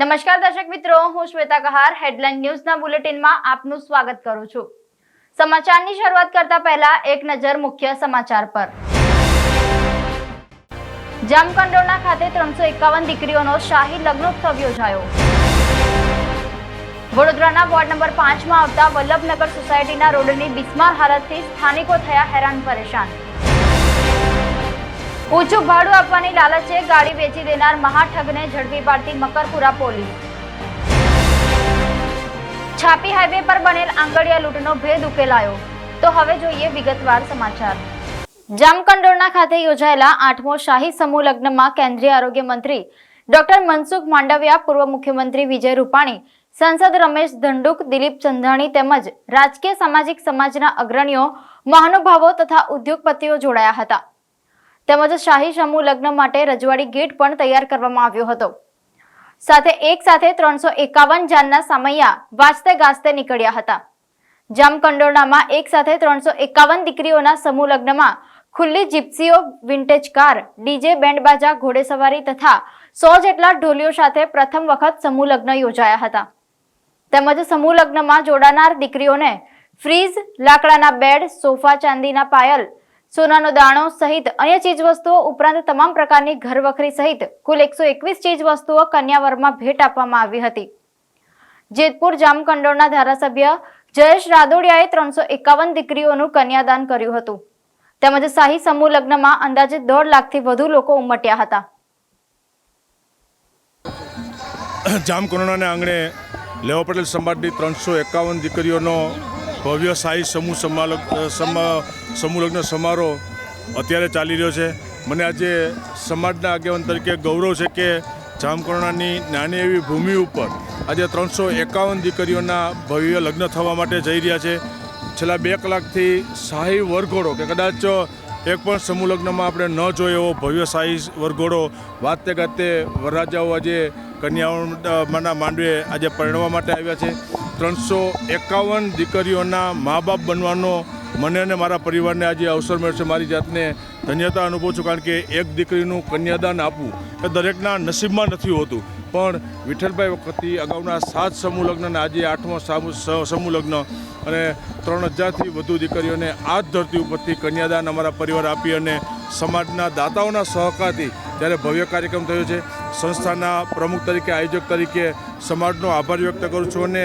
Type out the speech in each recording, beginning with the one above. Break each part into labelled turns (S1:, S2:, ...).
S1: નમસ્કાર દર્શક મિત્રો, હું શ્વેતા કહાર. હેડલાઇન ન્યૂઝના બુલેટિનમાં આપનું સ્વાગત કરું છું. સમાચારની શરૂઆત કરતા પહેલા એક નજર મુખ્ય સમાચાર પર. જામકંડોરણા ખાતે ત્રણસો એકાવન દીકરીઓનો શાહી લગ્નોત્સવ યોજાયો. વડોદરાના વોર્ડ નંબર પાંચમાં આવતા વલ્લભનગર સોસાયટીના રોડની બિસ્માર હાલતથી સ્થાનિકો થયા હેરાન પરેશાન. ઊંચું ભાડું આપવાની લાલચે ગાડી વેચી દેનાર મહાઠગને ઝડપી પાડતી મકરપુરા પોલીસ. છાપી હાઈવે પર બનેલ આંગડિયા લૂંટનો ભેદ ઉકેલાયો. તો હવે જોઈએ વિગતવાર સમાચાર. જામકંડોરણા ખાતે યોજાયેલા આઠમો શાહી સમૂહ લગ્નમાં કેન્દ્રીય આરોગ્ય મંત્રી ડોક્ટર મનસુખ માંડવિયા, પૂર્વ મુખ્યમંત્રી વિજય રૂપાણી, સાંસદ રમેશ ધંડુક, દિલીપ ચંદાણી તેમજ રાજકીય સામાજિક સમાજના અગ્રણીઓ, મહાનુભાવો તથા ઉદ્યોગપતિઓ જોડાયા હતા. તેમજ શાહી સમૂહ લગ્ન માટે રજવાડી ગેટ પણ તૈયાર કરવામાં આવ્યો હતો. સાથે એક સાથે ત્રણસો એકાવન જાનના સામૈયા વાંચતે ગાજતે નીકળ્યા હતા. જામકંડોરણામાં એક સાથે ત્રણસો એકાવન દીકરીઓના સમૂહ લગ્નમાં ખુલ્લી જીપ્સીઓ વિન્ટેજ કાર ડીજે બેન્ડબાજા, ઘોડેસવારી તથા સો જેટલા ઢોલીઓ સાથે પ્રથમ વખત સમૂહ લગ્ન યોજાયા હતા. તેમજ સમૂહ લગ્નમાં જોડાનાર દીકરીઓને ફ્રીઝ, લાકડાના બેડ, સોફા, ચાંદીના પાયલ સોનાનો દાણો સહિત અન્ય ચીજવસ્તુઓ ઉપરાંત તમામ પ્રકારની ઘરવખરી સહિત કુલ એકસો એકવીસ ચીજવસ્તુઓ કન્યાવરમાં ભેટ આપવામાં આવી હતી. જેતપુર જામકંડોળના ધારાસભ્ય જયેશ રાદોડિયાએ ત્રણસો એકાવન દીકરીઓનું કન્યાદાન કર્યું હતું. તેમજ શાહી સમૂહ લગ્નમાં અંદાજે દોઢ લાખથી વધુ લોકો ઉમટ્યા હતા.
S2: જામકરોણાને આંગણે લેવા પટેલ સમાજની ત્રણસો એકાવન દીકરીઓનો ભવ્ય શાહી સમૂહ સમાલગ સમ- સમૂહ લગ્ન સમારોહ અત્યારે ચાલી રહ્યો છે. મને આજે સમાજના આગેવાન તરીકે ગૌરવ છે કે જામકર્ણાની નાની એવી ભૂમિ ઉપર આજે ત્રણસો એકાવન દીકરીઓના ભવ્ય લગ્ન થવા માટે જઈ રહ્યા છે. છેલ્લા બે કલાકથી શાહી વરઘોડો કે કદાચ એક પણ સમૂહ લગ્નમાં આપણે ન જોયો એવો ભવ્ય શાહી વરઘોડો. વાતે ગાતે વરરાજાઓ આજે કન્યાઓના માંડવે આજે પરણવા માટે આવ્યા છે. ત્રણસો એકાવન દીકરીઓના મા બાપ બનવાનો મને અને મારા પરિવારને આજે અવસર મળશે મારી જાતને ધન્યતા અનુભવું છું કારણ કે એક દીકરીનું કન્યાદાન આપવું એ દરેકના નસીબમાં નથી હોતું. પણ વિઠ્ઠલભાઈ વખતથી અગાઉના સાત સમૂહ લગ્ન અને આજે આઠમો સમૂહ લગ્ન. અને ત્રણ હજારથી વધુ દીકરીઓને આ જ ધરતી ઉપરથી કન્યાદાન અમારા પરિવાર આપી અને સમાજના દાતાઓના સહકારથી જ્યારે ભવ્ય કાર્યક્રમ થયો છે, સંસ્થાના પ્રમુખ તરીકે, આયોજક તરીકે સમાજનો આભાર વ્યક્ત કરું છું અને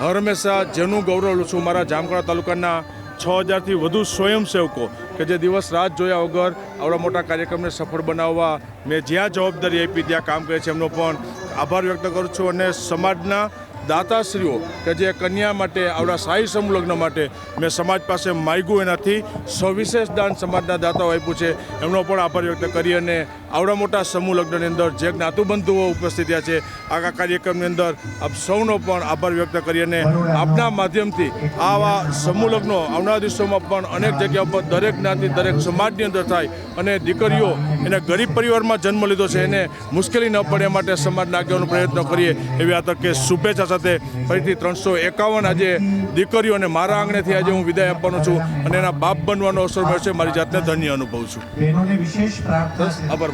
S2: હંમેશા જેનું ગૌરવ લઉં છું. મારા જામકડા તાલુકાના છ હજારથી વધુ સ્વયંસેવકો કે જે દિવસ રાત જોયા વગર આવડા મોટા કાર્યક્રમને સફળ બનાવવા મેં જ્યાં જવાબદારી આપી ત્યાં કામ કરે છે. એમનો પણ આભાર વ્યક્ત કરું છું અને સમાજના દાતાશ્રીઓ કે જે કન્યા માટે, આવડા શાહી સમલગ્ન માટે મેં સમાજ પાસે માગ્યું એનાથી સવિશેષ દાન સમાજના દાતાઓ આપ્યું છે. એમનો પણ આભાર વ્યક્ત કરી અને આવડા મોટા સમૂહ લગ્નની અંદર જે જ્ઞાતુબંધુઓ ઉપસ્થિત થયા છે આખા કાર્યક્રમની અંદર આપ સૌનો પણ આભાર વ્યક્ત કરી અને આપના માધ્યમથી આવા સમૂહ લગ્નો આવનારા દિવસોમાં પણ અનેક જગ્યા પર દરેક જ્ઞાતિ દરેક સમાજની અંદર થાય અને દીકરીઓ એને ગરીબ પરિવારમાં જન્મ લીધો છે એને મુશ્કેલી ન પડે એ માટે સમાજના આગેવાનો પ્રયત્ન કરીએ એવી આ તકે શુભેચ્છા સાથે ફરીથી ત્રણસો એકાવન આજે દીકરીઓને મારા આંગણેથી આજે હું વિદાય આપવાનો છું અને એના બાપ બનવાનો અવસર મળશે મારી જાતને ધન્ય અનુભવું છું. આભાર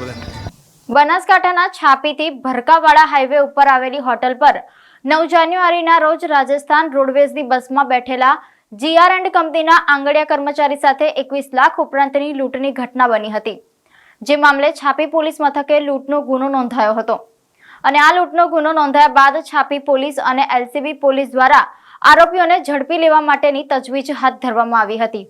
S1: બનાસકાંઠાના છાપીથી ભરકાવાડા હાઈવે ઉપર આવેલી હોટલ પર નવ જાન્યુઆરીના રોજ રાજસ્થાન રોડવેઝની બસમાં બેઠેલા જીઆર એન્ડ કંપનીના આંગડિયા કર્મચારી સાથે એકવીસ લાખ ઉપરાંતની લૂંટની ઘટના બની હતી, જે મામલે છાપી પોલીસ મથકે લૂંટનો ગુનો નોંધાયો હતો. અને આ લૂંટનો ગુનો નોંધાયા બાદ છાપી પોલીસ અને એલસીબી પોલીસ દ્વારા આરોપીઓને ઝડપી લેવા માટેની તજવીજ હાથ ધરવામાં આવી હતી.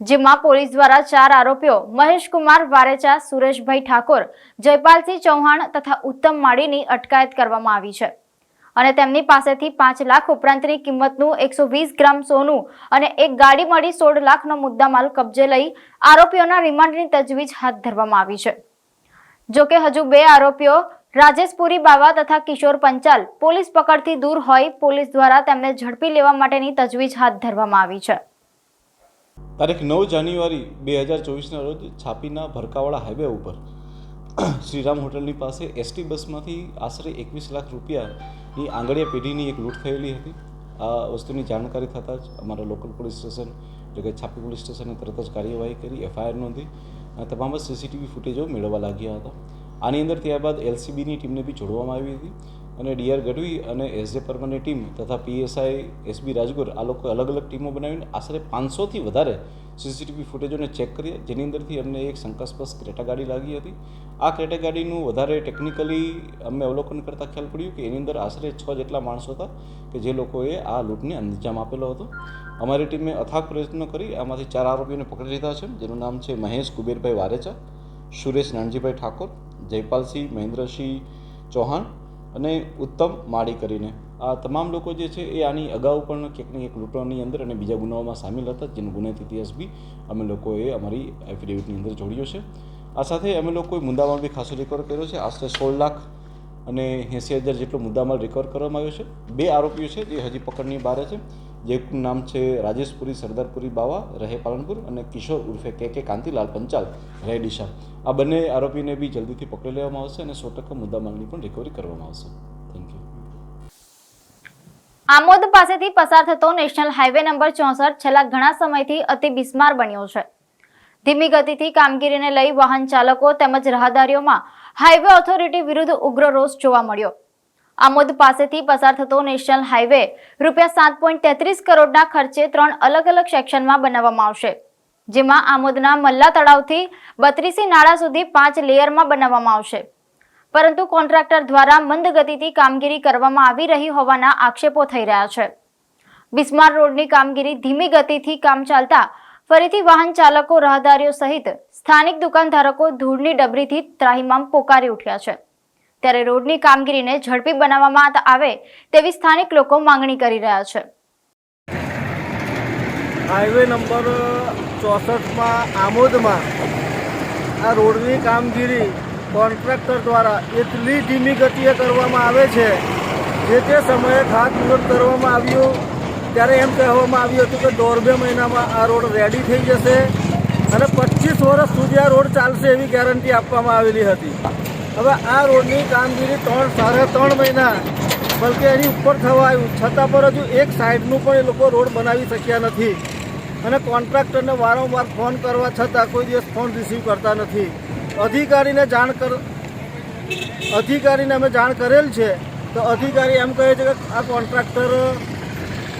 S1: જેમાં પોલીસ દ્વારા ચાર આરોપીઓ મહેશકુમાર વારેચા, સુરેશભાઈ ઠાકોર, જયપાલસિંહ ચૌહાણ તથા ઉત્તમ માળીની અટકાયત કરવામાં આવી છે. અને તેમની પાસેથી પાંચ લાખ ઉપરાંતની કિંમતનું એકસો વીસ ગ્રામ સોનું અને એક ગાડી મળી સોળ લાખનો મુદ્દામાલ કબજે લઈ આરોપીઓના રિમાન્ડની તજવીજ હાથ ધરવામાં આવી છે. જોકે હજુ બે આરોપીઓ રાજેશપુરી બાવા તથા કિશોર પંચાલ પોલીસ પકડથી દૂર હોય, પોલીસ દ્વારા તેમને ઝડપી લેવા માટેની તજવીજ હાથ ધરવામાં આવી છે.
S3: તારીખ નવ જાન્યુઆરી બે હજાર ચોવીસના રોજ છાપીના ભરકાવાળા હાઈવે ઉપર શ્રીરામ હોટલની પાસે એસટી બસમાંથી આશરે એકવીસ લાખ રૂપિયાની આંગળીયા પેઢીની એક લૂંટ થયેલી હતી. આ વસ્તુની જાણકારી થતાં જ અમારા લોકલ પોલીસ સ્ટેશન, એટલે કે છાપી પોલીસ સ્ટેશને તરત જ કાર્યવાહી કરી, એફઆઈઆર નોંધી તમામ જ સીસીટીવી ફૂટેજો મેળવવા લાગ્યા હતા. આની અંદર ત્યારબાદ એલસીબીની ટીમને બી જોડવામાં આવી હતી. અને ડીઆર ગઢવી અને એસ જે પરમાની ટીમ તથા પીએસઆઈ એસબી રાજગુર આ લોકો અલગ અલગ ટીમો બનાવીને આશરે પાંચસોથી વધારે સીસીટીવી ફૂટેજોને ચેક કર્યા જેની અંદરથી અમને એક શંકાસ્પદ ક્રેટા ગાડી લાગી હતી. આ ક્રેટા ગાડીનું વધારે ટેકનિકલી અમે અવલોકન કરતાં ખ્યાલ પડ્યું કે એની અંદર આશરે છ જેટલા માણસો હતા કે જે લોકોએ આ લૂંટને અંજામ આપેલો હતો. અમારી ટીમે અથાગ પ્રયત્નો કરી, આમાંથી ચાર આરોપીઓને પકડી લીધા છે. જેનું નામ છે મહેશ કુબેરભાઈ વારેચા, સુરેશ નાનજીભાઈ ઠાકોર, જયપાલસિંહ મહેન્દ્રસિંહ ચૌહાણ અને ઉત્તમ માળી કરીને. આ તમામ લોકો જે છે એ આની અગાઉ પણ ક્યાંક ને ક્યાંક લૂંટવાની અંદર અને બીજા ગુનાઓમાં સામેલ હતા, જેનો ગુનાહિત ઇતિહાસ બી અમે લોકોએ અમારી એફિડેવિટની અંદર જોડ્યો છે. આ સાથે અમે લોકોએ મુદ્દામાલ બી ખાસો રેકોર્ડ કર્યો છે. આશરે સોળ લાખ અને એંસી હજાર જેટલો મુદ્દામાલ રિકવર કરવામાં આવ્યો છે. બે આરોપીઓ છે, જે હજી પકડની બહાર છે. જેનું નામ છે રાજેશપુરી, સરદારપુરી બાવા, રહે પાલનપુર અને કિશોર ઉર્ફે કે કે કાંતિલાલ પંચાલ, રહે ડીશા આ બંને આરોપીને બી જલ્દીથી પકડી લેવામાં આવશે અને સો ટકા મુદ્દામાલની પણ રિકવરી કરવામાં આવશે. થેન્ક યુ
S1: આમોદ પાસેથી પસાર થતો નેશનલ હાઈવે નંબર ચોસઠ છેલ્લા ઘણા સમયથી અતિ બિસ્માર બન્યો છે. ધીમી ગતિથી કામગીરીને લઈ વાહન ચાલકો તેમજ રાહદારીઓમાં હાઈવે ઓથોરિટી વિરુદ્ધ ઉગ્ર રોષ જોવા મળ્યો. આમોદ પાસેથી પસાર થતો નેશનલ હાઈવે રૂપિયા સાત પોઈન્ટ તેત્રીસ કરોડના ખર્ચે ત્રણ અલગ અલગ સેક્શનમાં બનાવવામાં આવશે, જેમાં આમોદના મલ્લા તળાવથી બત્રીસી નાળા સુધી પાંચ લેયરમાં બનાવવામાં આવશે. પરંતુ કોન્ટ્રાક્ટર દ્વારા મંદ ગતિથી કામગીરી કરવામાં આવી રહી હોવાના આક્ષેપો થઈ રહ્યા છે. બિસ્માર રોડની કામગીરી ધીમી ગતિથી કામ ચાલતા ફરીથી વાહન ચાલકો રાહદારીઓ સહિત સ્થાનિક દુકાનધારકો ધૂળની ડબરીથી ત્રાહિમામ પોકારી ઉઠ્યા છે. ત્યારે રોડની કામગીરીને ઝડપી બનાવવામાં આવે તેવી સ્થાનિક લોકો માંગણી કરી રહ્યા છે.
S4: હાઈવે નંબર ચોસઠમાં આમોદમાં આ રોડની કામગીરી કોન્ટ્રાક્ટર દ્વારા એટલી ધીમી ગતિએ કરવામાં આવે છે, જે તે સમયે ખાતમુહૂર્ત કરવામાં આવ્યું. ત્યારે એમ કહેવામાં આવ્યું હતું કે દોઢ બે મહિનામાં આ રોડ રેડી થઈ જશે. અને પચીસ વર્ષ સુધી આ રોડ ચાલશે એવી ગેરંટી આપવામાં આવેલી હતી. હવે આ રોડની કામગીરી ત્રણ, સાડા ત્રણ મહિના, બલકે એની ઉપર થવા આવ્યું. છતાં પર હજુ એક સાઈડનું પણ એ લોકો રોડ બનાવી શક્યા નથી. અને કોન્ટ્રાક્ટરને વારંવાર ફોન કરવા છતાં કોઈ દિવસ ફોન રિસીવ કરતા નથી. અધિકારીને જાણ કર, અધિકારીને અમે જાણ કરેલ છે, તો અધિકારી એમ કહે છે કે આ કોન્ટ્રાક્ટર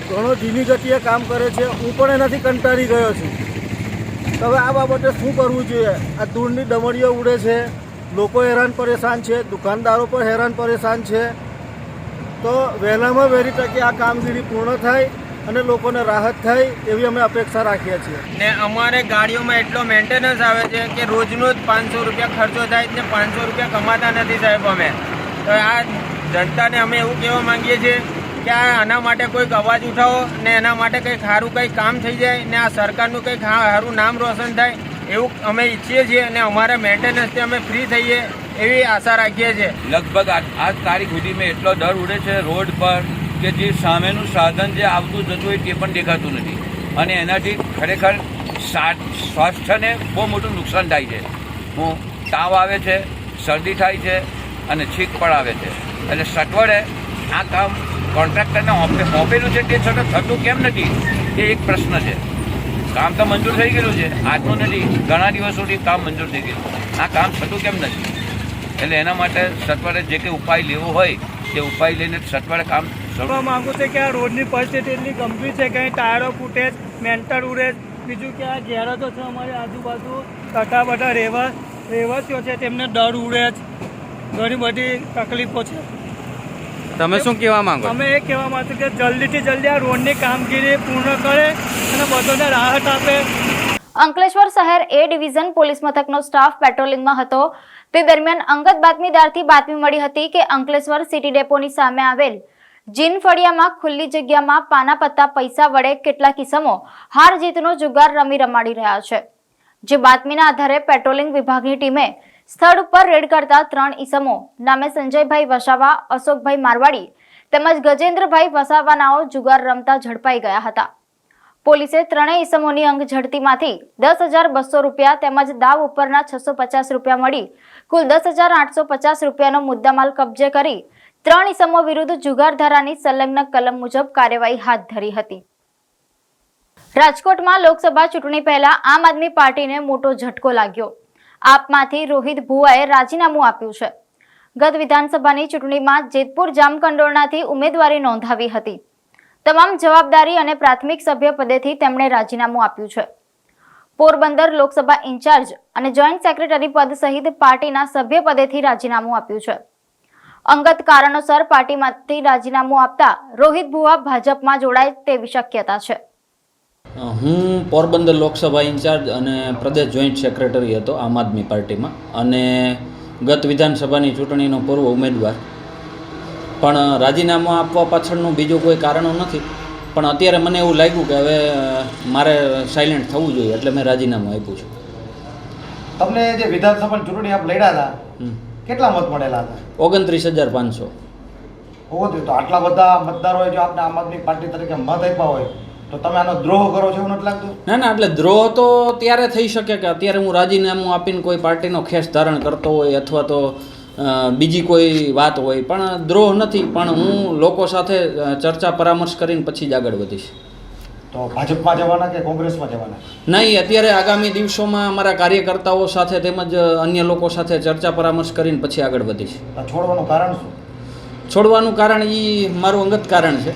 S4: ઘણો ધીમી ગતિએ કામ કરે છે. હું પણ એનાથી કંટાળી ગયો છું. હવે આ બાબતે શું કરવું જોઈએ? આ ધૂળની ડમરીઓ ઉડે છે. લોકો હેરાન પરેશાન છે. દુકાનદારો પણ હેરાન પરેશાન છે. તો વહેલામાં વહેલી તકે આ કામગીરી પૂર્ણ થાય અને લોકોને રાહત થાય એવી અમે અપેક્ષા રાખીએ છીએ.
S5: ને અમારે ગાડીઓમાં એટલો મેન્ટેનન્સ આવે છે કે રોજનો જ પાંચસો રૂપિયા ખર્ચો થાય ને પાંચસો રૂપિયા કમાતા નથી સાહેબ અમે. તો આ જનતાને અમે એવું કહેવા માંગીએ છીએ કે આના માટે કોઈક અવાજ ઉઠાવો ને એના માટે કંઈક સારું કંઈક કામ થઈ જાય ને આ સરકારનું કંઈક સારું નામ રોશન થાય એવું અમે ઈચ્છીએ છીએ અને અમારા મેન્ટેનન્સથી અમે ફ્રી થઈએ એવી આશા રાખીએ છીએ.
S6: લગભગ આ તારીખ સુધીમાં એટલો દર ઉડે છે રોડ પર કે જે સામેનું સાધન જે આવતું જતું હોય તે પણ દેખાતું નથી. અને એનાથી ખરેખર સ્વાસ્થ્યને બહુ મોટું નુકસાન થાય છે. હું તાવ આવે છે, શરદી થાય છે અને છીક પણ આવે છે. એટલે સટવડે આ કામ કોન્ટ્રાક્ટરને સોંપેલું છે તે છતાં થતું કેમ નથી? એ એક પ્રશ્ન છે. કામ તો મંજૂર થઈ ગયેલું છે. આજનું નથી. ઘણા દિવસ સુધી કામ મંજૂર થઈ ગયેલું આ કામ થતું કેમ નથી? એટલે એના માટે સત્વરે જે કંઈ ઉપાય લેવો હોય, તે ઉપાય લઈને સત્વરે કામ
S4: કરવા માંગુ છું કે આ રોડની પરિસ્થિતિ એટલી ગંભીર છે કે ટાયરો ફૂટે મેન્ટર ઉડે બીજું કે આ ગેરેજો છે અમારી આજુબાજુ તટા બધા રહેવા રહેવાસીઓ છે, તેમને ડર ઉડે જ. ઘણી બધી તકલીફો છે.
S7: તમે શું કહેવા માંગો
S4: અમે એ કહેવા માંગુ કે જલ્દીથી જલ્દી આ રોડની કામગીરી પૂર્ણ કરે અને બધોને રાહત આપે.
S1: અંકલેશ્વર શહેર એ ડિવિઝન પોલીસ મથકનો સ્ટાફ પેટ્રોલિંગમાં હતો. તે દરમિયાન અંગત બાતમીદારથી બાતમી મળી હતી કે અંકલેશ્વર સિટી ડેપોની સામે આવેલ જીન ફળિયામાં ખુલ્લી જગ્યામાં પાના પત્તા પૈસા વડે કેટલાક કિસમો હાર જીતનો જુગાર રમી રમાડી રહ્યા છે. જે બાતમીના આધારે પેટ્રોલિંગ વિભાગની ટીમે સ્થળ ઉપર રેડ કરતા ત્રણ ઈસમો. નામે સંજયભાઈ વસાવા, અશોકભાઈ મારવાડી તેમજ ગજેન્દ્રભાઈ વસાવાનાઓ જુગાર રમતા ઝડપાઈ ગયા હતા. પોલીસે ત્રણેય ઇસમોની અંગ ઝડતીમાંથી દસ હજાર બસો રૂપિયા તેમજ દાવ ઉપરના છસો પચાસ રૂપિયા મળી કુલ દસ હજાર આઠસો પચાસ રૂપિયાનો મુદ્દામાલ કબજે કરી ત્રણ ઇસમો વિરુદ્ધ જુગાર ધારાની સંલગ્ન કલમ મુજબ કાર્યવાહી હાથ ધરી હતી. રાજકોટમાં લોકસભા ચૂંટણી પહેલા આમ આદમી પાર્ટીને મોટો ઝટકો લાગ્યો. આપમાંથી રોહિત ભુવાએ રાજીનામું આપ્યું છે. ગત વિધાનસભાની ચૂંટણીમાં જેતપુર જામકંડોરણાથી ઉમેદવારી નોંધાવી હતી. તમામ જવાબદારી અને પ્રાથમિક સભ્ય પદેથી તેમણે રાજીનામું આપ્યું છે. પોરબંદર લોકસભા ઇન્ચાર્જ અને જોઈન્ટ સેક્રેટરી પદ સહિત પાર્ટીના સભ્ય પદેથી રાજીનામું આપ્યું છે. અંગત કારણોસર પાર્ટીમાંથી રાજીનામું આપતા રોહિત ભુવા ભાજપમાં જોડાય તેવી શક્યતા છે.
S8: હું પોરબંદર લોકસભા ઇન્ચાર્જ અને પ્રદેશ જોઈન્ટ સેક્રેટરી હતો આમ આદમી પાર્ટીમાં. અને ગત વિધાનસભાની ચૂંટણીનો પૂર્વ ઉમેદવાર. પણ રાજીનામું આપવા પાછળનું બીજું કોઈ કારણો નથી. પણ અત્યારે મને એવું લાગ્યું કે હવે મારે સાયલેન્ટ થવું જોઈએ એટલે મેં રાજીનામું આપ્યું છું.
S4: તમને જે વિધાનસભાની ચૂંટણી આપ લડ્યા હતા કેટલા મત મળેલા હતા?
S8: ઓગણત્રીસ હજાર પાંચસો.
S4: ઓગણત્રીસ તો આટલા બધા મતદારોએ જો આપને આમ આદમી પાર્ટી તરીકે મત આપ્યા હોય તો તમે આનો દ્રોહ કરો છો એવું નથી લાગતું?
S8: ના ના એટલે દ્રોહ તો ત્યારે થઈ શકે કે અત્યારે હું રાજીનામું આપીને કોઈ પાર્ટીનો ખેસ ધારણ કરતો હોય અથવા તો બીજી કોઈ વાત હોય. પણ દ્રોહ નથી પણ હું લોકો સાથે ચર્ચા પરામર્શ કરીને પછી જ આગળ વધીશ.
S4: તો ભાજપમાં જવાના કે કોંગ્રેસમાં જવાના?
S8: નહીં અત્યારે આગામી દિવસોમાં અમારા કાર્યકર્તાઓ સાથે તેમજ અન્ય લોકો સાથે ચર્ચા પરામર્શ કરીને પછી આગળ વધીશ.
S4: છોડવાનું કારણ શું?
S8: છોડવાનું કારણ એ મારું અંગત કારણ છે.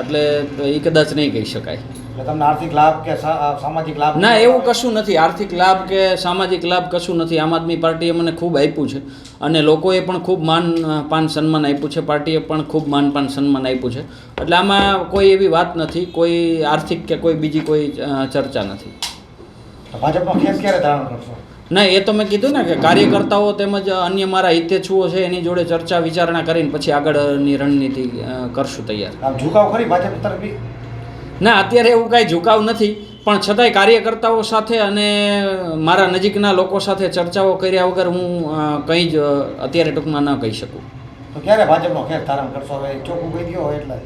S8: એટલે એ કદાચ નહીં કહી શકાય.
S4: તમને આર્થિક લાભ કે સામાજિક લાભ?
S8: ના એવું કશું નથી. આર્થિક લાભ કે સામાજિક લાભ કશું નથી. આમ આદમી પાર્ટીએ મને ખૂબ આપ્યું છે. અને લોકોએ પણ ખૂબ માન પાન સન્માન આપ્યું છે. પાર્ટીએ પણ ખૂબ માન પાન સન્માન આપ્યું છે. એટલે આમાં કોઈ એવી વાત નથી. કોઈ આર્થિક કે કોઈ બીજી કોઈ ચર્ચા નથી.
S4: ભાજપમાં ભાજપનો ખેસ ક્યારે ધારણ કરશો?
S8: ના એ તો મેં કીધું ને કે કાર્યકર્તાઓ તેમજ અન્ય મારા હિતેચ્છુઓ છે એની જોડે ચર્ચા વિચારણા કરીને પછી આગળની રણનીતિ કરશું તૈયાર.
S4: ઝુકાવ ખરી ભાજપ તરફી
S8: ના અત્યારે એવું કાંઈ ઝુકાવ નથી પણ છતાંય કાર્યકર્તાઓ સાથે અને મારા નજીકના લોકો સાથે ચર્ચાઓ કર્યા વગર હું કંઈ જ અત્યારે ટૂંકમાં ન કહી શકું.
S4: તો ક્યારે ભાજપનો ખેર ધારણ કરશો હવે? ચોખ્ખું કહી દો એટલે.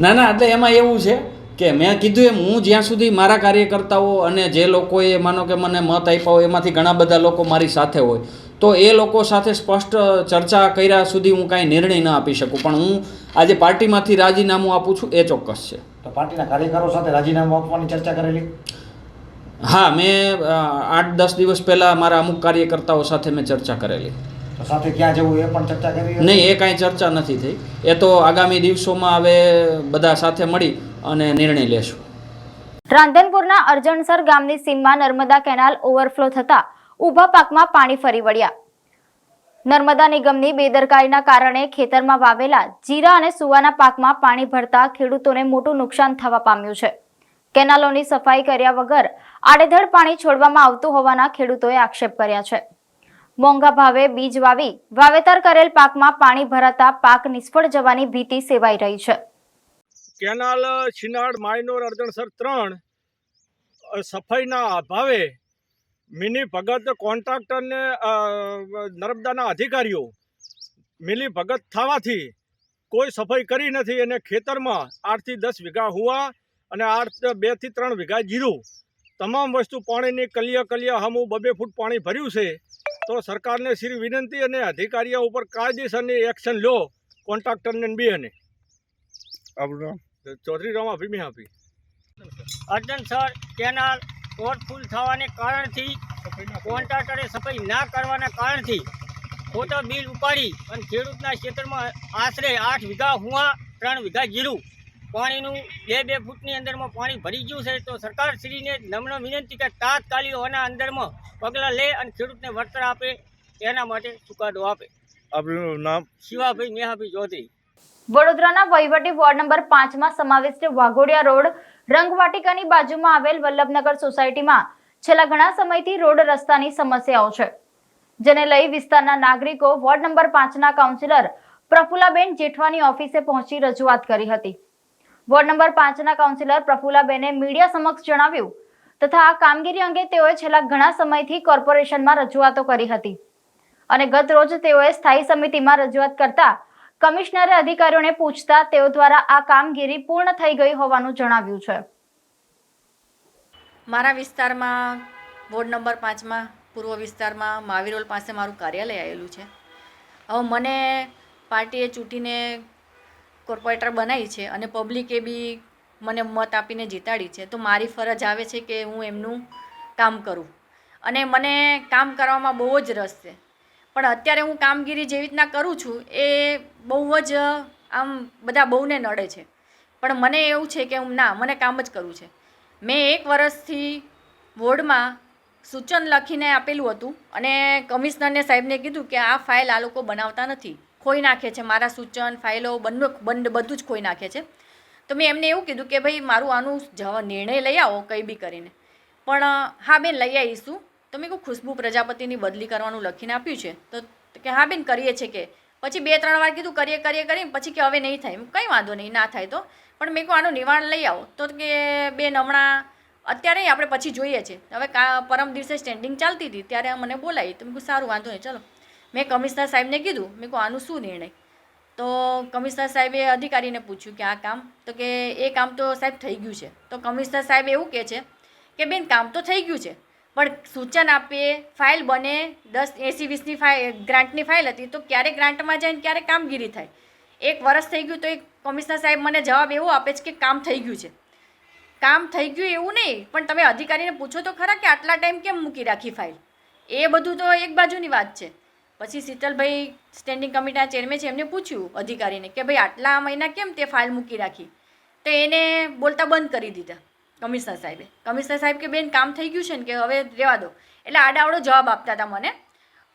S8: ના ના એટલે એમાં એવું છે કે મેં કીધું એમ હું જ્યાં સુધી મારા કાર્યકર્તાઓ અને જે લોકોએ માનો કે મને મત આપ્યા હોય એમાંથી ઘણા બધા લોકો મારી સાથે હોય તો એ લોકો સાથે સ્પષ્ટ ચર્ચા કર્યા સુધી હું કાંઈ નિર્ણય ન આપી શકું. પણ હું આજે પાર્ટીમાંથી રાજીનામું આપું છું એ ચોક્કસ છે.
S4: તો પાર્ટીના કાર્યકરો સાથે રાજીનામું આપવાની ચર્ચા કરેલી?
S8: હા મેં આઠ દસ દિવસ પહેલાં મારા અમુક કાર્યકર્તાઓ સાથે મેં ચર્ચા કરેલી.
S4: તો સાથે ક્યાં જવું એ પણ ચર્ચા કરી
S8: નહીં એ કાંઈ ચર્ચા નથી થઈ. એ તો આગામી દિવસોમાં હવે બધા સાથે મળી અને નિર્ણય લેશું.
S1: રાંધનપુરના અરજણસર ગામની સીમમાં નર્મદા કેનાલ ઓવરફ્લો થતા ઊભા પાકમાં પાણી ફરી વળ્યા. નર્મદા નિગમની બેદરકારીના કારણે ખેતરમાં વાવેલા જીરા અને સુવાના પાકમાં પાણી ભરતા ખેડૂતોને મોટું નુકસાન થવા પામ્યું છે. કેનાલોની સફાઈ કર્યા વગર આડેધડ પાણી છોડવામાં આવતું હોવાના ખેડૂતોએ આક્ષેપ કર્યા છે. મોંઘા ભાવે બીજ વાવી, વાવેતર કરેલ પાકમાં પાણી ભરાતા પાક નિષ્ફળ જવાની ભીતિ સેવાઈ રહી છે.
S9: કેનાલ છીનાડ માયનોર અર્જણસર ત્રણ સફાઈના અભાવે મિની ભગત કોન્ટ્રાક્ટરને નર્મદાના અધિકારીઓ મિલી ભગત થવાથી કોઈ સફાઈ કરી નથી. અને ખેતરમાં આઠથી દસ વીઘા હુવા અને આઠ બેથી ત્રણ વીઘા જીરું, તમામ વસ્તુ પાણીની કલિયા કલિયા હમું બબે ફૂટ પાણી ભર્યું છે. તો સરકારને શ્રી વિનંતી અને અધિકારીઓ ઉપર કાયદેસરની એક્શન લો. કોન્ટ્રાક્ટરને બી અને ચૌધરી રામા ભીમી આપી.
S10: અર્જનસર કેનાલ ઓવરફુલ થવાને કારણથી કોન્ટ્રાક્ટરે સફાઈ ના કરવાના કારણથી ખોટો બિલ ઉપાડી અને ખેડૂતના ક્ષેત્રમાં આશરે આઠ વીઘા હુવા ત્રણ વીઘા જીરું પાણીનું બે બે ફૂટની અંદરમાં પાણી ભરી ગયું છે તો સરકારશ્રીને નમ્ર વિનંતી કે તાત્કાલિક આના અંદરમાં પગલાં લે અને ખેડૂતને વળતર આપે એના માટે ચુકાદો આપે.
S9: આપનું નામ?
S10: શિવાભાઈ મેહાભાઈ ચૌધરી.
S1: વડોદરાના વહીવટી વોર્ડ નંબર પાંચમાં સમાવિષ્ટ વાઘોડિયા રોડ રંગવાટિકાની બાજુમાં આવેલ વલ્લભનગર સોસાયટીમાં છેલ્લા ઘણા સમયથી રોડ રસ્તાની સમસ્યાઓ છે. જેને લઈ વિસ્તારના નાગરિકો વોર્ડ નંબર પાંચના કાઉન્સિલર પ્રફુલાબેન જેઠવાની ઓફિસે પહોંચી રજૂઆત કરી હતી. વોર્ડ નંબર પાંચના કાઉન્સિલર પ્રફુલાબેને મીડિયા સમક્ષ જણાવ્યું તથા આ કામગીરી અંગે તેઓએ છેલ્લા ઘણા સમયથી કોર્પોરેશનમાં રજૂઆતો કરી હતી. અને ગત રોજ તેઓએ સ્થાયી સમિતિમાં રજૂઆત કરતા કમિશનરે અધિકારીઓને પૂછતા તેઓ દ્વારા આ કામગીરી પૂર્ણ થઈ ગઈ હોવાનું જણાવ્યું છે.
S11: મારા વિસ્તારમાં, વોર્ડ નંબર પાંચમાં, પૂર્વ વિસ્તારમાં માવીરોલ પાસે મારું કાર્યાલય આવેલું છે. હવે મને પાર્ટીએ ચૂંટીને કોર્પોરેટર બનાવી છે અને પબ્લિકે બી મને મત આપીને જીતાડી છે, તો મારી ફરજ આવે છે કે હું એમનું કામ કરું. અને મને કામ કરવામાં બહુ જ રસ છે. પણ અત્યારે હું કામગીરી જેવી રીતના કરું છું, એ બહુ જ, આમ બધા બહુને નડે છે. પણ મને એવું છે કે હું ના, મને કામ જ કરવું છે. મેં એક વર્ષથી વોર્ડમાં સૂચન લખીને આપેલું હતું અને કમિશનરને સાહેબને કીધું કે આ ફાઇલ આ લોકો બનાવતા નથી. ખોઈ નાખે છે, મારા સૂચન, ફાઇલો, બંને બંધ બધું જ ખોઈ નાખે છે. તો મેં એમને એવું કીધું કે ભાઈ, મારું આનું જવા નિર્ણય લઈ આવો કંઈ બી કરીને. પણ, હા બેન, લઈ આવીશું. તો મેં કહું ખુશ્બુ પ્રજાપતિની બદલી કરવાનું લખીને આપ્યું છે. તો કે, હા બેન, કરીએ છે કે. પછી બે ત્રણ વાર કીધું, કરીએ કરીએ કરીએ. પછી કે, હવે નહીં થાય. કંઈ વાંધો નહીં, ના થાય તો. પણ મેં કહું આનું નિવારણ લઈ આવો. તો કે, બેન, હમણાં અત્યારે આપણે પછી જોઈએ છે. હવે કા, પરમ દિવસે સ્ટેન્ડિંગ ચાલતી હતી, ત્યારે મને બોલાવી. તો મેં કહું સારું, વાંધો નહીં, ચલો. મેં કમિશનર સાહેબને કીધું, મેં કહું આનું શું નિર્ણય? તો કમિશનર સાહેબે અધિકારીને પૂછ્યું કે આ કામ તો કે એ કામ તો સાહેબ થઈ ગયું છે. તો કમિશનર સાહેબ એવું કહે છે કે, બેન, કામ તો થઈ ગયું છે, પણ સૂચન આપીએ ફાઇલ બને, દસ એસી વીસની ફાઇલ, ગ્રાન્ટની ફાઇલ હતી, તો ક્યારે ગ્રાન્ટમાં જાય ને ક્યારે કામગીરી થાય? એક વર્ષ થઈ ગયું તો એક કમિશનર સાહેબ મને જવાબ એવો આપે છે કે, કામ થઈ ગયું છે. કામ થઈ ગયું એવું નહીં, પણ તમે અધિકારીને પૂછો તો ખરા કે આટલા ટાઈમ કેમ મૂકી રાખી ફાઇલ? એ બધું તો એક બાજુની વાત છે. પછી શીતલભાઈ સ્ટેન્ડિંગ કમિટીના ચેરમેન છે, એમને પૂછ્યું અધિકારીને કે ભાઈ, આટલા મહિના કેમ તે ફાઇલ મૂકી રાખી? તો એને બોલતા બંધ કરી દીધા કમિશનર સાહેબે. કમિશનર સાહેબ કે, બેન, કામ થઈ ગયું છે ને કે હવે રહેવા દો. એટલે આડાવડો જવાબ આપતા હતા મને.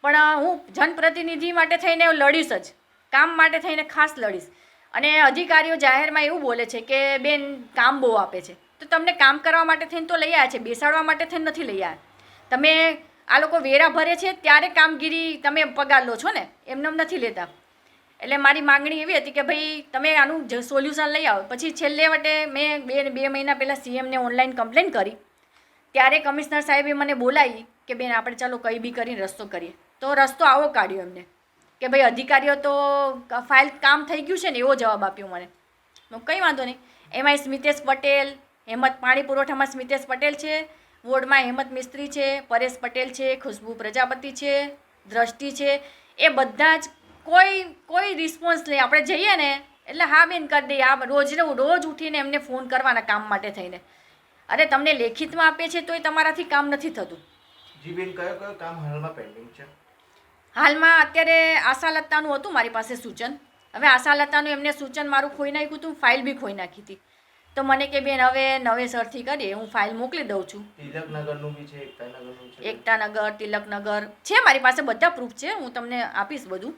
S11: પણ હું જનપ્રતિનિધિ માટે થઈને લડીશ જ. કામ માટે થઈને ખાસ લડીશ. અને અધિકારીઓ જાહેરમાં એવું બોલે છે કે, બેન, કામ બહુ આપે છે. તો તમને કામ કરવા માટે થઈને તો લઈ આવ્યા છે, બેસાડવા માટે થઈને નથી લઈ આવ્યા. તમે આ લોકો વેરા ભરે છે, ત્યારે કામગીરી તમે પગાર લો છો ને, એમને એમ નથી લેતા. એટલે મારી માગણી એવી હતી કે ભાઈ તમે આનું સોલ્યુશન લઈ આવો. પછી છેલ્લે વટે મેં બે બે મહિના પહેલાં સીએમને ઓનલાઈન કમ્પ્લેન કરી. ત્યારે કમિશનર સાહેબે મને બોલાવી કે બેન આપણે ચાલો કંઈ બી કરીને રસ્તો કરીએ. તો રસ્તો આવો કાઢ્યો એમને. કે ભાઈ અધિકારીઓ તો ફાઇલ કામ થઈ ગયું છે ને, એવો જવાબ આપ્યો મને. કંઈ વાંધો નહીં. એમાંય સ્મિતેશ પટેલ, હેમત પાણી પુરવઠામાં સ્મિતેશ પટેલ છે વોર્ડમાં હેમત મિસ્ત્રી છે પરેશ પટેલ છે ખુશ્બુ પ્રજાપતિ છે દ્રષ્ટિ છે એ બધા જ કોઈ કોઈ રિસ્પોન્સ લઈ આપણે જઈએ ને એટલે હા બેન કરી દઈએ. આ રોજ રોજ ઉઠીને એમને ફોન કરવાના કામ માટે થઈને. અરે તમને લેખિતમાં આપે છે તોય તમારાથી કામ નથી થતું.
S4: જી બેન કયો કયો કામ હાલમાં પેન્ડિંગ છે?
S11: હાલમાં અત્યારે આશાલતાનું હતું મારી પાસે સૂચન. હવે આશાલતાનું એમને સૂચન મારું ખોઈ નાખ્યું હતું ફાઇલ બી ખોઈ નાખી હતી. તો મને કે બેન હવે નવેસરથી કરીએ હું ફાઇલ મોકલી દઉં છું.
S4: તિલકનગરનું બી છે એકતાનગરનું છે.
S11: એકતાનગર તિલકનગર. છે મારી પાસે બધા પ્રૂફ છે હું તમને આપીશ બધું.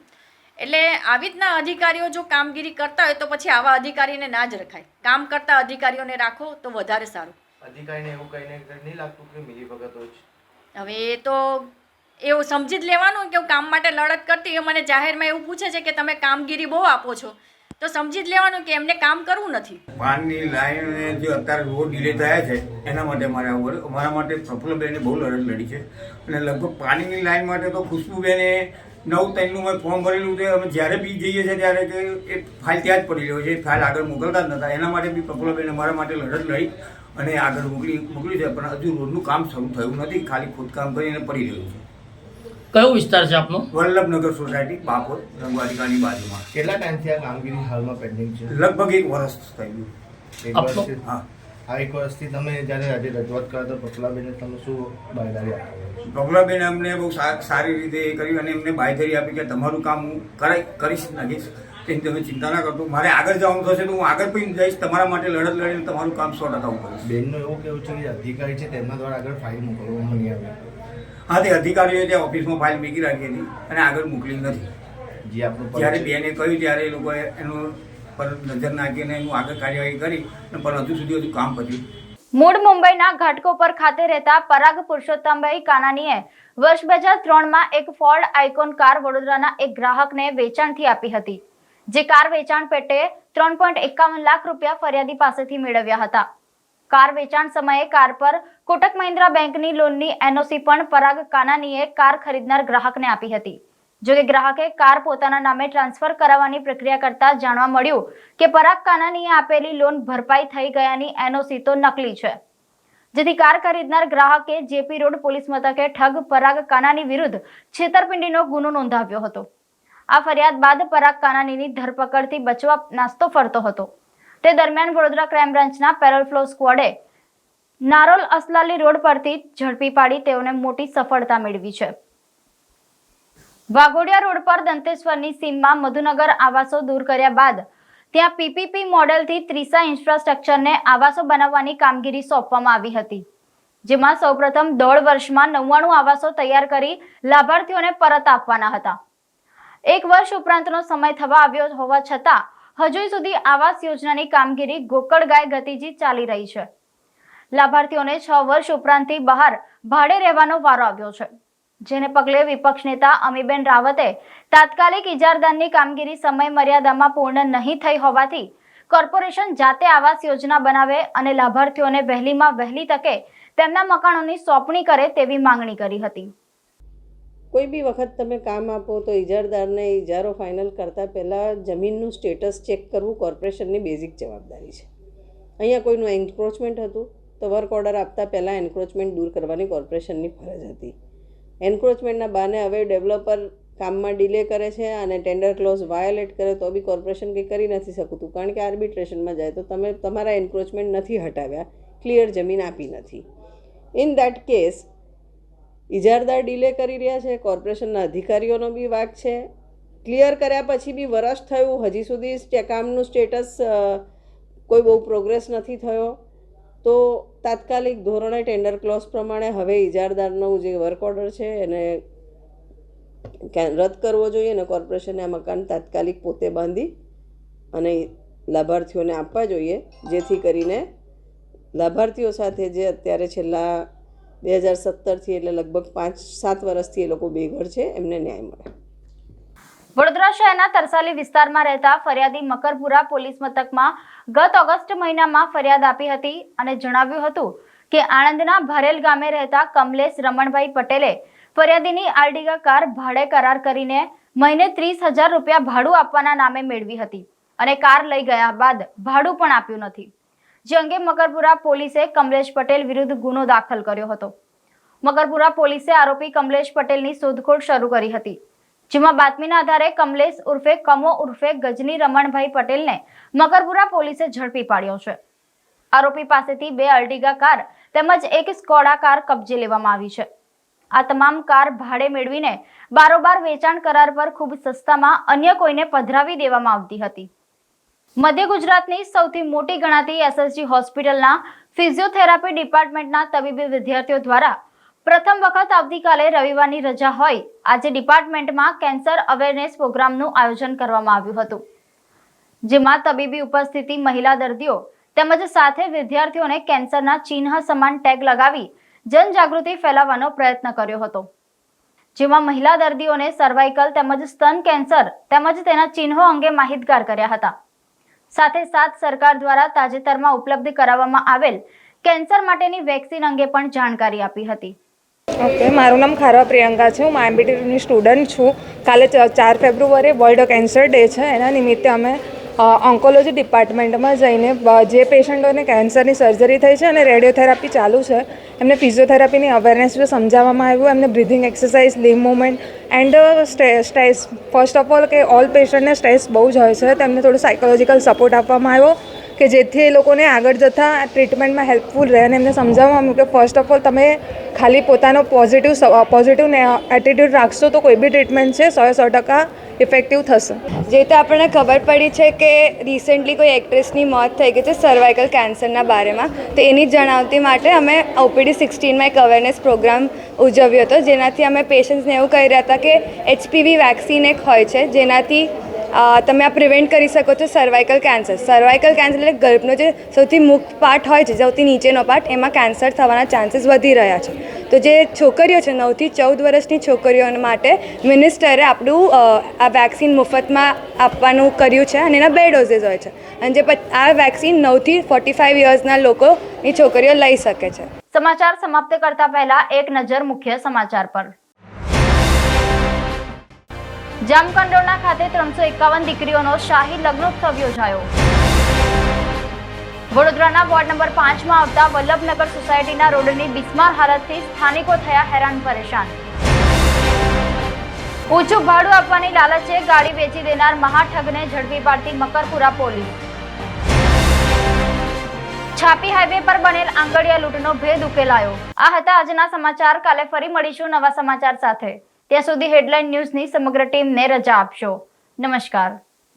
S11: એટલે આવી રીતના અધિકારીઓ જો કામગીરી કરતા હોય તો પછી આવા અધિકારીને ના જ રખાય. કામ કરતા અધિકારીઓને રાખો તો વધારે સારું.
S4: અધિકારીને એવું કહીને નહીં લાગતું કે મિલી ભગત હોય
S11: હવે એ તો એવું સમજી જ લેવાનું કે હું કામ માટે લડત કરતી એ મને જાહેરમાં એવું પૂછે છે કે તમે કામગીરી બહુ આપો છો. તો સમજી જ લેવાનું કે એમને કામ કરવું નથી.
S12: પાનની લાઈન જે અત્યારે રોડ ડિલે થયા છે, એના માટે મારે આવું મારા માટે પ્રફુલ્લબેને બહુ લડત લડી છે. અને લગભગ પાણીની લાઈન માટે તો ખુશ્બુબેને નવ ત્રણનું મેં ફોર્મ ભરેલું છે, અમે જ્યારે બી જઈએ છીએ ત્યારે કે એ ફાઇલ ત્યાં જ પડી રહ્યો છે, એ ફાઇલ આગળ મોકલતા જ નતા. એના માટે બી પ્રફુલ્લબેને મારા માટે લડત લડી અને આગળ મોકલી મોકલી છે, પણ હજુ રોડનું કામ શરૂ થયું નથી, ખાલી ખોદકામ કરીને પડી રહ્યું છે.
S10: કયો વિસ્તાર છે આપનો?
S12: વલ્લભનગર સોસાયટી બાપોર રંગવાટિકાની બાજુમાં.
S4: કેટલા ટાઈમથી આ કામગીરી હાલમાં પેન્ડિંગ છે?
S12: લગભગ એક વર્ષ થઈ ગયું.
S4: એક વર્ષ
S12: હા.
S4: આ એક વર્ષથી તમે જ્યારે આજે રજૂઆત કરો તો પટલાબેને તમે શું બાંયધારી આપી છો?
S12: પ્રફુલ્લાબેન અમને બહુ સારી રીતે એ કર્યું અને એમને બાંયધરી આપી કે તમારું કામ હું કરાઈ કરીશ નાખીશ. તેની તમે ચિંતા ના કરતો મારે આગળ જવાનું થશે તો હું આગળ પણ જઈશ. તમારા માટે લડત લડીને તમારું કામ સો ટકા હું કરીશ.
S4: બેનનું એવું કેવું છે કે અધિકારી છે તેમના દ્વારા આગળ ફાઇલ મોકલવામાં નહીં આવે.
S12: હા તે અધિકારીઓએ ત્યાં ઓફિસમાં ફાઇલ મૂકી રાખી હતી અને આગળ મોકલી નથી.
S4: જે આપણું
S12: જ્યારે બેને કહ્યું ત્યારે એ લોકોએ એનું પર નજર નાખીને એનું આગળ કાર્યવાહી કરી પણ હજુ સુધી હજુ કામ પત્યું.
S1: મૂળ મુંબઈના ઘાટકોપર ખાતે રહેતા પરાગ પુરુષોત્તમભાઈ કાનાનીએ વર્ષ બે હજાર ત્રણમાં એક ફોર્ડ આઇકોન કાર વડોદરાના એક ગ્રાહકને વેચાણથી આપી હતી જે કાર વેચાણ પેટે ત્રણ પોઈન્ટ એકાવન લાખ રૂપિયા ફરિયાદી પાસેથી મેળવ્યા હતા. કાર વેચાણ સમયે કાર પર કોટક મહિન્દ્રા બેંકની લોનની એનઓસી પણ પરાગ કાનાનીએ કાર ખરીદનાર ગ્રાહકને આપી હતી. જો કે ગ્રાહકે કાર પોતાના નામે ટ્રાન્સફર કરાવવાની પ્રક્રિયા કરતા જાણવા મળ્યું કે પરાગ કાનાનીએ આપેલી લોન ભરપાઈ થઈ ગયાની એનઓસી તો નકલી છે. જેથી કાર ખરીદનાર ગ્રાહકે જેપી રોડ પોલીસ મથકે ઠગ પરાગ કાનાની વિરુદ્ધ છેતરપિંડીનો ગુનો નોંધાવ્યો હતો. આ ફરિયાદ બાદ પરાગ કાનાનીની ધરપકડથી બચવા નાસ્તો ફરતો હતો. તે દરમિયાન વડોદરા ક્રાઇમ બ્રાન્ચના પેરોલ ફ્લો સ્ક્વોડે નારોલ અસલાલી રોડ પરથી ઝડપી પાડી તેઓને મોટી સફળતા મેળવી છે. વાઘોડિયા રોડ પર દંતેશ્વરની સીમમાં મધુનગર આવાસો દૂર કર્યા બાદ ત્યાં પીપીપી મોડેલથી ત્રીસા ઇન્ફ્રાસ્ટ્રક્ચરને આવાસો બનાવવાની કામગીરી સોંપવામાં આવી હતી, જેમાં સૌપ્રથમ દોઢ વર્ષમાં નવ્વાણું આવાસો તૈયાર કરી લાભાર્થીઓને પરત આપવાના હતા. એક વર્ષ ઉપરાંતનો સમય થવા આવ્યો હોવા છતાં હજુ સુધી આવાસ યોજનાની કામગીરી ગોકળગાય ગતિજી ચાલી રહી છે. લાભાર્થીઓને છ વર્ષ ઉપરાંતથી બહાર ભાડે રહેવાનો વારો આવ્યો છે. જેને પગલે વિપક્ષ નેતા અમીબેન રાવતે તાત્કાલિક ઇજારદાનની કામગીરી સમય મર્યાદામાં પૂર્ણ નહીં થઈ હોવાથી કોર્પોરેશન જાતે આવાસ યોજના બનાવે અને લાભાર્થીઓને વહેલીમાં વહેલી તકે તેમના મકાનોની સોંપણી કરે તેવી માંગણી કરી હતી.
S13: કોઈ બી વખત તમે કામ આપો તો ઇજારદારને ઇજારો ફાઇનલ કરતાં પહેલાં જમીનનું સ્ટેટસ ચેક કરવું કોર્પોરેશનની બેઝિક જવાબદારી છે. અહીંયા કોઈનું એન્ક્રોચમેન્ટ હતું? તો વર્ક ઓર્ડર આપતા પહેલાં એન્ક્રોચમેન્ટ દૂર કરવાની કોર્પોરેશનની ફરજ હતી. એન્ક્રોચમેન્ટના બહાને હવે ડેવલપર કામમાં ડિલે કરે છે અને ટેન્ડર ક્લોઝ વાયોલેટ કરે તો બી કોર્પોરેશન કંઈ કરી નથી શકતું. કારણ કે આર્બિટ્રેશનમાં જાય તો તમે તમારા એન્ક્રોચમેન્ટ નથી હટાવ્યા, ક્લિયર જમીન આપી નથી. ઇન દેટ કેસ, ઇજારદાર ડિલે કરી રહ્યા છે, કોર્પોરેશનના અધિકારીઓનો બી વાક છે. ક્લિયર કર્યા પછી બી વરસ થયું, હજી સુધી કામનું સ્ટેટસ કોઈ બહુ પ્રોગ્રેસ નથી થયો. તો તાત્કાલિક ધોરણે ટેન્ડર ક્લોઝ પ્રમાણે હવે ઇજારદારનો જે વર્ક ઓર્ડર છે એને રદ કરવો જોઈએ અને કોર્પોરેશને આ મકાન તાત્કાલિક પોતે બાંધી અને લાભાર્થીઓને આપવા જોઈએ, જેથી કરીને લાભાર્થીઓ સાથે જે અત્યારે છેલ્લા બે હજાર સત્તરથી એટલે લગભગ પાંચ, સાત વર્ષથી એ લોકો બેઘર છે, એમને ન્યાય મળે.
S1: વડોદરા શહેરના તરસાલી વિસ્તારમાં રહેતા ફરિયાદી મકરપુરા પોલીસ મથકમાં ગત ઓગસ્ટ મહિનામાં ફરિયાદ આપી હતી અને જણાવ્યું હતું કે આણંદના ભરેલ ગામે રહેતા કમલેશ રમણભાઈ પટેલે ફરિયાદીની આર્ટિગા કાર ભાડે કરાર કરીને મહિને ત્રીસ હજાર રૂપિયા ભાડું આપવાના નામે મેળવી હતી અને કાર લઈ ગયા બાદ ભાડું પણ આપ્યું નથી. જે અંગે મકરપુરા પોલીસે કમલેશ પટેલ વિરુદ્ધ ગુનો દાખલ કર્યો હતો. મકરપુરા પોલીસે આરોપી કમલેશ પટેલની શોધખોળ શરૂ કરી હતી. જેમાં બાતમીના આધારે કમલેશ ઉર્ફે કમો ઉર્ફે ગજની રમણભાઈ પટેલને મકરપુરા પોલીસે ઝડપી પાડ્યો છે. આરોપી પાસેથી બે અર્ટિગા કાર તેમજ એક સ્કોડા કાર કબજે લેવામાં આવી છે. આ તમામ કાર ભાડે મેળવીને બારોબાર વેચાણ કરાર પર ખૂબ સસ્તામાં અન્ય કોઈને પધરાવી દેવામાં આવતી હતી. મધ્ય ગુજરાતની સૌથી મોટી ગણાતી એસએસજી હોસ્પિટલના ફિઝિયોથેરાપી ડિપાર્ટમેન્ટના તબીબી વિદ્યાર્થીઓ દ્વારા પ્રથમ વખત આવતીકાલે રવિવારની રજા હોય. આજે ડિપાર્ટમેન્ટમાં કેન્સર અવેરનેસ પ્રોગ્રામનું આયોજન કરવામાં આવ્યું હતું. જેમાં તબીબી ઉપસ્થિતિ, મહિલા દર્દીઓ તેમજ સાથે વિદ્યાર્થીઓને કેન્સરના ચિહ્ન સમાન ટેગ લગાવી જનજાગૃતિ ફેલાવવાનો પ્રયત્ન કર્યો હતો. જેમાં મહિલા દર્દીઓને સર્વાઇકલ તેમજ સ્તન કેન્સર તેમજ તેના ચિહ્નો અંગે માહિતગાર કર્યા હતા. સાથે સાત સરકાર દ્વારા તાજેતરમાં ઉપલબ્ધ કરાવવામાં આવેલ કેન્સર માટેની વેક્સિન અંગે પણ જાણકારી આપી હતી.
S14: ઓકે, મારું નામ ખારવા પ્રિયંકા છે. હું માયબીટીની સ્ટુડન્ટ છું. કાલે ચાર ફેબ્રુઆરી વર્લ્ડ કેન્સર ડે છે. એના નિમિત્તે અમે ઓન્કોલોજી ડિપાર્ટમેન્ટમાં જઈને જે પેશન્ટોને કેન્સરની સર્જરી થઈ છે અને રેડિયોથેરાપી ચાલુ છે, એમને ફિઝિયોથેરાપીની અવેરનેસ વિશે સમજાવવામાં આવ્યું. એમને breathing exercise leave movement and stress. First of all કે ઓલ પેશન્ટને સ્ટ્રેસ બહુ જ હોય છે. તેમને થોડું સાયકોલોજીકલ સપોર્ટ આપવામાં આવ્યો. કે જેથી એ લોકોને આગળ જતાં ટ્રીટમેન્ટમાં હેલ્પફુલ રહે અને એમને સમજાવવામાં આવ્યું કે ફર્સ્ટ ઓફ ઓલ તમે ખાલી પોતાનો પોઝિટિવ પોઝિટિવ એટીટ્યૂડ રાખશો તો કોઈ બી ટ્રીટમેન્ટ છે, સો સો ટકા ઇફેક્ટિવ થશે.
S15: જે રીતે આપણને ખબર પડી છે કે રિસેન્ટલી કોઈ એક્ટ્રેસની મોત થઈ ગઈ છે સર્વાઇકલ કેન્સરના બારેમાં. તો એની જણાવતી માટે અમે ઓપીડી સિક્સટીનમાં એક અવેરનેસ પ્રોગ્રામ ઉજવ્યો હતો. જેનાથી અમે પેશન્ટ્સને એવું કહી રહ્યા હતા કે એચપીવી વેક્સિન એક હોય છે. જેનાથી તમે આ પ્રિવેન્ટ કરી શકો છો સર્વાઇકલ કેન્સર સર્વાઇકલ કેન્સર એટલે ગર્ભનો જે સૌથી મુખ્ય પાર્ટ હોય છે, સૌથી નીચેનો પાર્ટ, એમાં કેન્સર થવાના ચાન્સીસ વધી રહ્યા છે. તો જે છોકરીઓ છે નવથી ચૌદ વર્ષની છોકરીઓ માટે મિનિસ્ટરે આપણું આ વેક્સિન મફતમાં આપવાનું કર્યું છે અને એના બે ડોઝીસ હોય છે. અને જે આ વેક્સિન નવથી ફોર્ટી ફાઇવ યર્સના લોકોની છોકરીઓ લઈ શકે છે.
S1: સમાચાર સમાપ્ત કરતા પહેલા એક નજર મુખ્ય સમાચાર પર. જામકંડોરણા ખાતે ત્રણસો એકાવન દીકરીઓનો શાહી લગ્નોત્સવ યોજાયો. વડોદરાના વોર્ડ નંબર પાંચમાં આવતા વલ્લભનગર સોસાયટીના રોડની બિસ્માર હાલતથી સ્થાનિકો થયા હેરાન પરેશાન. ઊંચું ભાડું આપવાની લાલચે ગાડી વેચી દેનાર મહાઠગને ઝડપી પાડતી મકરપુરા પોલીસ. છાપી હાઈવે પર બનેલ આંગડિયા લૂંટનો ભેદ ઉકેલાયો. આ હતા આજના સમાચાર. કાલે ફરી મળીશું નવા સમાચાર સાથે. ત્યાં સુધી હેડલાઇન ન્યૂઝની સમગ્ર ટીમને રજા આપશો. નમસ્કાર.